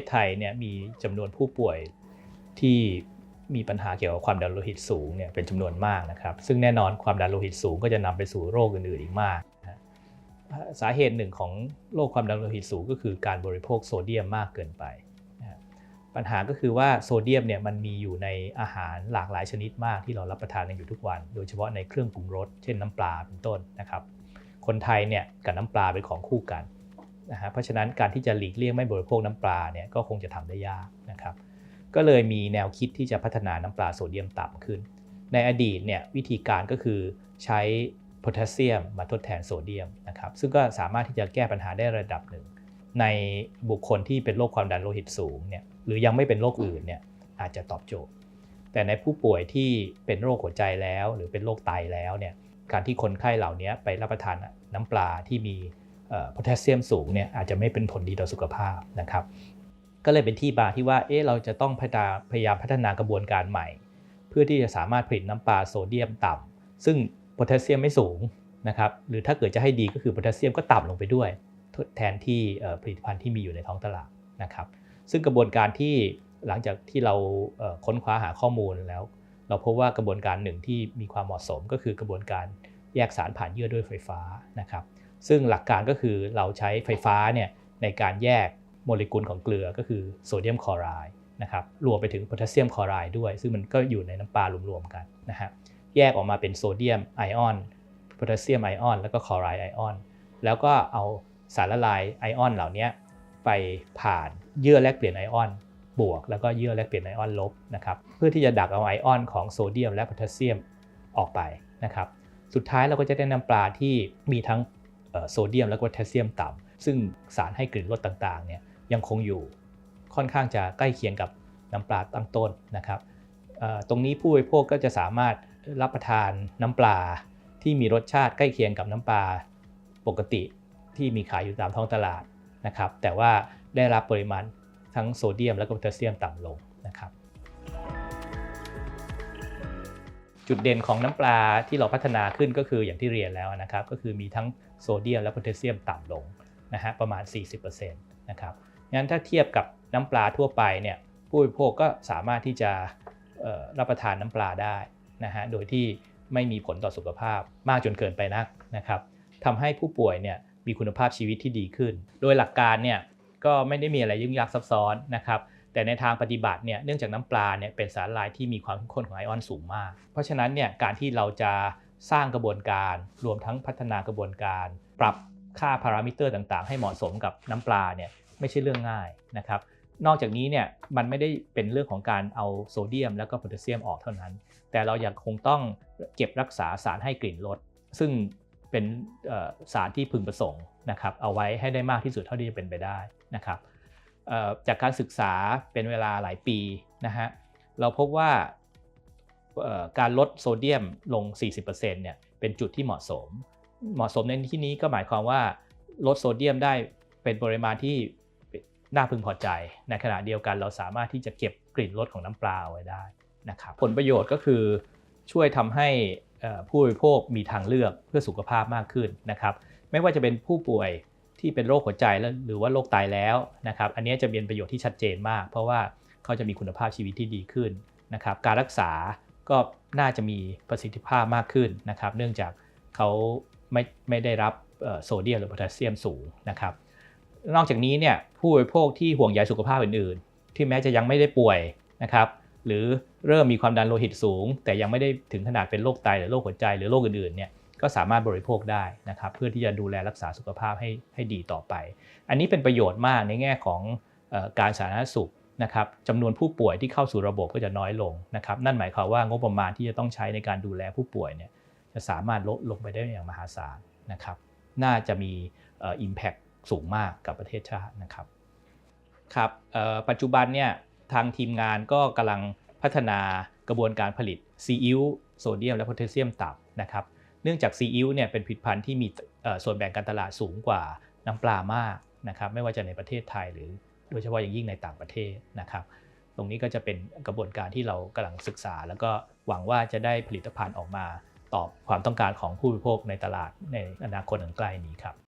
ศไทยเนี่ยมีจำนวนผู้ป่วยที่มีปัญหาเกี่ยวกับความดันโลหิตสูงเนี่ยเป็นจำนวนมากนะครับ ซึ่งแน่นอนความดันโลหิตสูงก็จะนำไปสู่โรคอื่นๆอีกมากสาเหตุหนึ่งของโรคความดันโลหิตสูงก็คือการบริโภคโซเดียมมากเกินไปปัญหาก็คือว่าโซเดียมเนี่ยมันมีอยู่ในอาหารหลากหลายชนิดมากที่เรารับประทานกันอยู่ทุกวัน โดยเฉพาะในเครื่องปรุงรสเช่นน้ำปลาเป็นต้นนะครับ คนไทยเนี่ยกับน้ำปลาเป็นของคู่กัน นะฮะเพราะฉะนั้นการที่จะหลีกเลี่ยงไม่บริโภคน้ำปลาเนี่ยก็คงจะทำได้ยากนะครับก็เลยมีแนวคิดที่จะพัฒนาน้ำปลาโซเดียมต่ำขึ้น ในอดีตเนี่ยวิธีการก็คือใช้โพแทสเซียมมาทดแทนโซเดียมนะครับซึ่งก็สามารถที่จะแก้ปัญหาได้ระดับหนึ่ง ในบุคคลที่เป็นโรคความดันโลหิตสูงเนี่ยหรือยังไม่เป็นโรคอื่นเนี่ยอาจจะตอบโจทย์ แต่ในผู้ป่วยที่เป็นโรคหัวใจแล้ว หรือเป็นโรคไตแล้วเนี่ยการที่คนไข้เหล่านี้ไปรับประทานน้ำปลาที่มี โพแทสเซียมสูงเนี่ยอาจจะไม่เป็นผลดีต่อสุขภาพนะครับก็เลยเป็นที่มาที่ว่าเอ๊ะเราจะต้องพยายามพัฒนากระบวนการใหม่ เพื่อที่จะสามารถผลิตน้ำปลาโซเดียมต่ำซึ่งโพแทสเซียมไม่สูงนะครับหรือถ้าเกิดจะให้ดีก็คือโพแทสเซียมก็ต่ำลงไปด้วย แทนที่ผลิตภัณฑ์ที่มีอยู่ในท้องตลาดนะครับซึ่งกระบวนการที่หลังจากที่เราค้นคว้าหาข้อมูลแล้ว เราพบว่ากระบวนการหนึ่งที่มีความเหมาะสมก็คือกระบวนการแยกสารผ่านเยื่อด้วยไฟฟ้านะครับ ซึ่งหลักการก็คือเราใช้ไฟฟ้าเนี่ยในการแยกโมเลกุลของเกลือก็คือโซเดียมคลอไรด์นะครับรวมไปถึงโพแทสเซียมคลอไรด์ด้วย ซึ่งมันก็อยู่ในน้ำปลารวมๆกันนะฮะแยกออกมาเป็นโซเดียมไอออนโพแทสเซียมไอออนแล้วก็คลอไรด์ไอออนแล้วก็เอาสารละลายไอออนเหล่านี้ไปผ่านเยื่อแลกเปลี่ยนไอออนบวก แล้วก็เยื่อแลกเปลี่ยนไอออนลบนะครับเพื่อที่จะดักเอาไอออนของโซเดียมและโพแทสเซียมออกไปนะครับสุดท้ายเราก็จะได้น้ำปลาที่มีทั้ง โซเดียมและโพแทสเซียมต่ำซึ่งสารให้กลิ่นรสต่างๆเนี่ยยังคงอยู่ค่อนข้างจะใกล้เคียงกับน้ำปลาตั้งต้นนะครับตรงนี้ผู้บริโภคก็จะสามารถรับประทานน้ำปลาที่มีรสชาติใกล้เคียงกับน้ำปลาปกติที่มีขายอยู่ตามท้องตลาดนะครับ แต่ว่าได้รับปริมาณทั้งโซเดียมและโพแทสเซียมต่ำลงนะครับ จุดเด่นของน้ำปลาที่เราพัฒนาขึ้นก็คืออย่างที่เรียนแล้วนะครับ ก็คือมีทั้ง โซเดียมและโพแทสเซียมต่ำลงนะฮะประมาณ 40%นะครับงั้นถ้าเทียบกับน้ำปลาทั่วไปเนี่ยผู้บริโภคก็สามารถที่จะรับประทานน้ำปลาได้นะฮะโดยที่ไม่มีผลต่อสุขภาพมากจนเกินไปนักนะครับทำให้ผู้ป่วยเนี่ยมีคุณภาพชีวิตที่ดีขึ้น โดยหลักการเนี่ยก็ไม่ได้มีอะไรยุ่งยากซับซ้อนนะครับแต่ในทางปฏิบัติเนี่ยเนื่องจากน้ำปลาเนี่ยเป็นสารละลายที่มีความเข้มข้นของไอออนสูงมาก เพราะฉะนั้นเนี่ยการที่เราจะ สร้างกระบวนการ รวมทั้งพัฒนากระบวนการ ปรับค่าพารามิเตอร์ต่างๆ ให้เหมาะสมกับน้ำปลาเนี่ยไม่ใช่เรื่องง่ายนะครับนอกจากนี้เนี่ยมันไม่ได้เป็นเรื่องของการเอาโซเดียม แล้วก็โพแทสเซียมออกเท่านั้น แต่เรายังคงต้องเก็บรักษาสารให้กลิ่นรสซึ่งเป็นสารที่พึงประสงค์นะครับเอาไว้ให้ได้มากที่สุดเท่าที่จะเป็นไปได้นะครับจากการศึกษาเป็นเวลาหลายปีนะฮะเราพบว่า การลดโซเดียมลง 40%เนี่ยเป็นจุดที่เหมาะสม เหมาะสมในที่นี้ก็หมายความว่าลดโซเดียมได้เป็นปริมาณที่น่าพึงพอใจ ในขณะเดียวกันเราสามารถที่จะเก็บกลิ่นรสของน้ำปลาไว้ได้นะครับผลประโยชน์ก็คือช่วยทำให้ผู้บริโภคมีทางเลือกเพื่อสุขภาพมากขึ้นนะครับไม่ว่าจะเป็นผู้ป่วยที่เป็นโรคหัวใจแล้วหรือว่าโรคไตแล้วนะครับอันนี้จะเป็นประโยชน์ที่ชัดเจนมาก เพราะว่าเขาจะมีคุณภาพชีวิตที่ดีขึ้นนะครับการรักษา ก็น่าจะมีประสิทธิภาพมากขึ้นนะครับ เนื่องจากเขาไม่ไม่ได้รับโซเดียมหรือโพแทสเซียมสูงนะครับ นอกจากนี้เนี่ยผู้บริโภคที่ห่วงใยสุขภาพอื่นๆ ที่แม้จะยังไม่ได้ป่วยนะครับ หรือเริ่มมีความดันโลหิตสูง แต่ยังไม่ได้ถึงขนาดเป็นโรคไตหรือโรคหัวใจหรือโรคอื่นๆเนี่ยก็สามารถบริโภคได้นะครับ เพื่อที่จะดูแลรักษาสุขภาพให้ให้ดีต่อไป อันนี้เป็นประโยชน์มากในแง่ของการสาธารณสุข นะครับจำนวนผู้ป่วยที่เข้าสู่ระบบก็จะน้อยลงนะครับนั่นหมายความว่างบประมาณที่จะต้องใช้ในการดูแลผู้ป่วยเนี่ยจะสามารถลดลงไปได้อย่างมหาศาลนะครับน่าจะมี impact สูงมากกับประเทศชาตินะครับครับปัจจุบันเนี่ยทางทีมงานก็กำลังพัฒนากระบวนการผลิตซีอิ๊วโซเดียมและโพแทสเซียมต่ำนะครับเนื่องจากซีอิ๊วเนี่ยเป็นผลิตภัณฑ์ที่มีส่วนแบ่งการตลาดสูงกว่าน้ำปลามากนะครับไม่ว่าจะในประเทศไทยหรือ ดยเฉพาะอย่างยิ่งในต่างประเทศนะครับ ตรงนี้ก็จะเป็นกระบวนการที่เรากำลังศึกษา แล้วก็หวังว่าจะได้ผลิตภัณฑ์ออกมาตอบความต้องการของผู้บริโภคในตลาดในอนาคตอันใกล้นี้ครับ